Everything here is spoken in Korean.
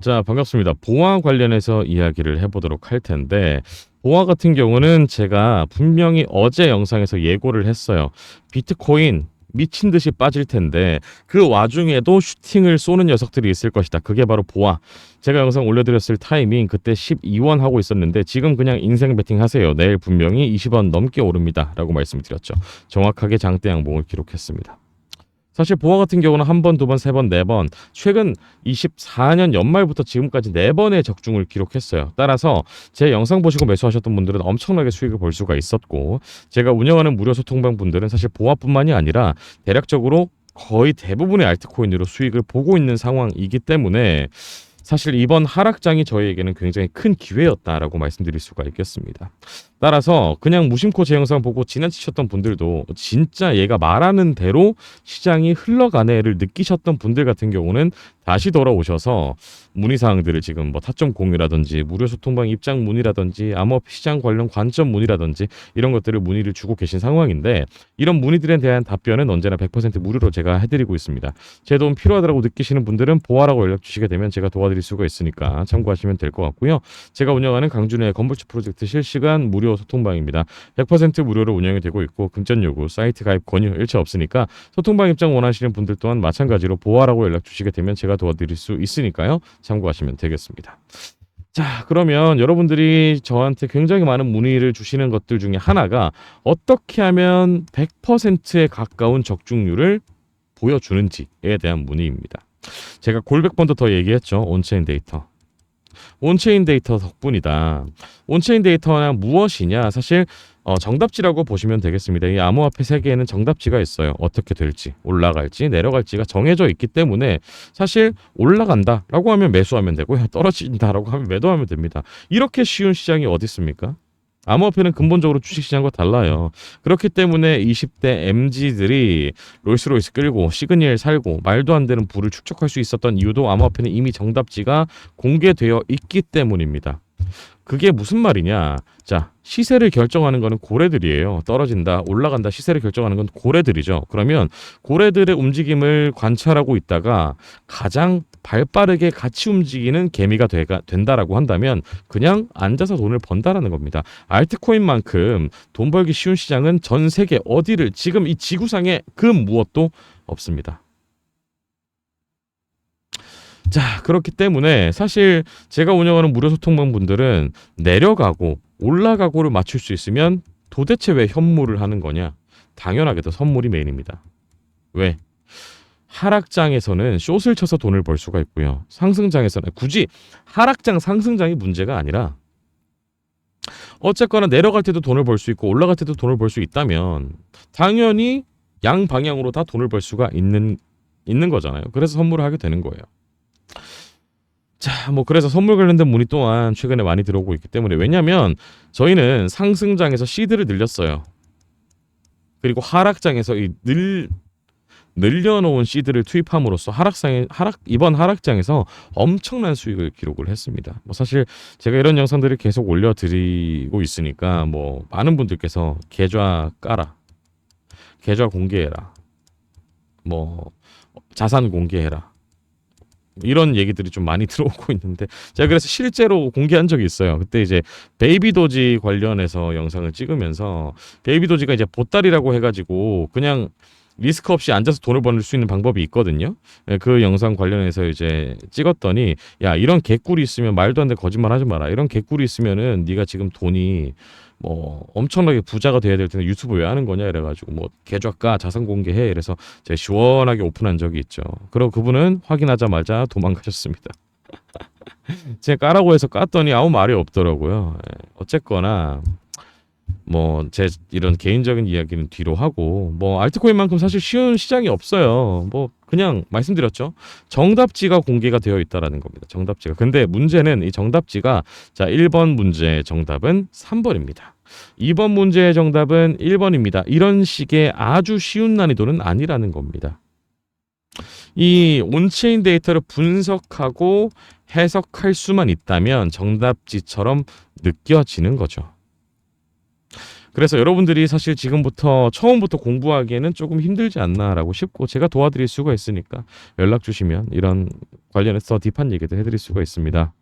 자, 반갑습니다. 보아 관련해서 이야기를 해보도록 할 텐데, 보아 같은 경우는 제가 분명히 어제 영상에서 예고를 했어요. 비트코인 미친 듯이 빠질 텐데, 그 와중에도 슈팅을 쏘는 녀석들이 있을 것이다. 그게 바로 보아. 제가 영상 올려드렸을 타이밍 그때 12원 하고 있었는데, 지금 그냥 인생 베팅 하세요. 내일 분명히 20원 넘게 오릅니다. 라고 말씀을 드렸죠. 정확하게 장대 양봉을 기록했습니다. 사실 보아 같은 경우는 한 번, 두 번, 세 번, 네 번, 최근 24년 연말부터 지금까지 네 번의 적중을 기록했어요. 따라서 제 영상 보시고 매수하셨던 분들은 엄청나게 수익을 볼 수가 있었고, 제가 운영하는 무료 소통방 분들은 사실 보아뿐만이 아니라 대략적으로 거의 대부분의 알트코인으로 수익을 보고 있는 상황이기 때문에 사실 이번 하락장이 저희에게는 굉장히 큰 기회였다라고 말씀드릴 수가 있겠습니다. 따라서 그냥 무심코 제 영상 보고 지나치셨던 분들도 진짜 얘가 말하는 대로 시장이 흘러가네를 느끼셨던 분들 같은 경우는 다시 돌아오셔서 문의 사항들을 지금 뭐 타점 공유라든지 무료 소통방 입장 문의라든지 암호화폐 시장 관련 관점 문의라든지 이런 것들을 문의를 주고 계신 상황인데 이런 문의들에 대한 답변은 언제나 100% 무료로 제가 해드리고 있습니다. 제 도움 필요하다고 느끼시는 분들은 보아라고 연락 주시게 되면 제가 도와드릴 수가 있으니까 참고하시면 될 것 같고요. 제가 운영하는 강준의 건물주 프로젝트 실시간 무료 소통방입니다. 100% 무료로 운영이 되고 있고 금전 요구, 사이트 가입 권유 일체 없으니까 소통방 입장 원하시는 분들 또한 마찬가지로 보아라고 연락 주시게 되면 제가 도와드릴 수 있으니까요. 참고하시면 되겠습니다. 자, 그러면 여러분들이 저한테 굉장히 많은 문의를 주시는 것들 중에 하나가 어떻게 하면 100%에 가까운 적중률을 보여주는지에 대한 문의입니다. 제가 골백 번도 더 얘기했죠. 온체인 데이터. 온체인 데이터 덕분이다. 온체인 데이터는 무엇이냐? 사실 어, 정답지라고 보시면 되겠습니다. 이 암호화폐 세계에는 정답지가 있어요. 어떻게 될지, 올라갈지, 내려갈지가 정해져 있기 때문에 사실 올라간다라고 하면 매수하면 되고요. 떨어진다라고 하면 매도하면 됩니다. 이렇게 쉬운 시장이 어디 있습니까? 암호화폐는 근본적으로 주식시장과 달라요. 그렇기 때문에 20대 MZ들이 롤스로이스 끌고 시그니엘 살고 말도 안 되는 부를 축적할 수 있었던 이유도 암호화폐는 이미 정답지가 공개되어 있기 때문입니다. 그게 무슨 말이냐? 자, 시세를 결정하는 거는 고래들이에요. 떨어진다, 올라간다, 시세를 결정하는 건 고래들이죠. 그러면 고래들의 움직임을 관찰하고 있다가 가장 발 빠르게 같이 움직이는 개미가 되가, 된다라고 한다면 그냥 앉아서 돈을 번다라는 겁니다. 알트코인만큼 돈 벌기 쉬운 시장은 전 세계 어디를 지금 이 지구상에 그 무엇도 없습니다. 자, 그렇기 때문에 사실 제가 운영하는 무료 소통방 분들은 내려가고 올라가고를 맞출 수 있으면 도대체 왜 현물을 하는 거냐? 당연하게도 선물이 메인입니다. 왜? 하락장에서는 숏을 쳐서 돈을 벌 수가 있고요. 상승장에서는 굳이 하락장 상승장이 문제가 아니라 어쨌거나 내려갈 때도 돈을 벌 수 있고 올라갈 때도 돈을 벌 수 있다면 당연히 양 방향으로 다 돈을 벌 수가 있는 있는 거잖아요. 그래서 선물을 하게 되는 거예요. 자, 뭐 그래서 선물 관련된 문의 또한 최근에 많이 들어오고 있기 때문에 왜냐하면 저희는 상승장에서 시드를 늘렸어요. 그리고 하락장에서 이 늘 늘려놓은 시드를 투입함으로써 하락상에 하락 이번 하락장에서 엄청난 수익을 기록을 했습니다. 뭐 사실 제가 이런 영상들을 계속 올려드리고 있으니까 뭐 많은 분들께서 계좌 까라, 계좌 공개해라, 뭐 자산 공개해라. 이런 얘기들이 좀 많이 들어오고 있는데 제가 그래서 실제로 공개한 적이 있어요. 그때 이제 베이비 도지 관련해서 영상을 찍으면서 베이비 도지가 이제 보따리라고 해가지고 그냥 리스크 없이 앉아서 돈을 버는 수 있는 방법이 있거든요. 예, 그 영상 관련해서 이제 찍었더니 야 이런 개꿀이 있으면 말도 안 돼 거짓말 하지 마라. 이런 개꿀이 있으면은 네가 지금 돈이 뭐 엄청나게 부자가 돼야 될 텐데 유튜브 왜 하는 거냐 이래가지고 뭐 계좌가 자산 공개해 이래서 제가 시원하게 오픈한 적이 있죠. 그리고 그분은 확인하자마자 도망가셨습니다. 제가 까라고 해서 깠더니 아무 말이 없더라고요. 예, 어쨌거나 뭐 제 이런 개인적인 이야기는 뒤로 하고 뭐 알트코인만큼 사실 쉬운 시장이 없어요. 뭐 그냥 말씀드렸죠. 정답지가 공개가 되어 있다라는 겁니다. 정답지가. 근데 문제는 이 정답지가 자 1번 문제의 정답은 3번입니다. 2번 문제의 정답은 1번입니다. 이런 식의 아주 쉬운 난이도는 아니라는 겁니다. 이 온체인 데이터를 분석하고 해석할 수만 있다면 정답지처럼 느껴지는 거죠. 그래서 여러분들이 사실 지금부터 처음부터 공부하기에는 조금 힘들지 않나라고 싶고 제가 도와드릴 수가 있으니까 연락 주시면 이런 관련해서 딥한 얘기도 해드릴 수가 있습니다.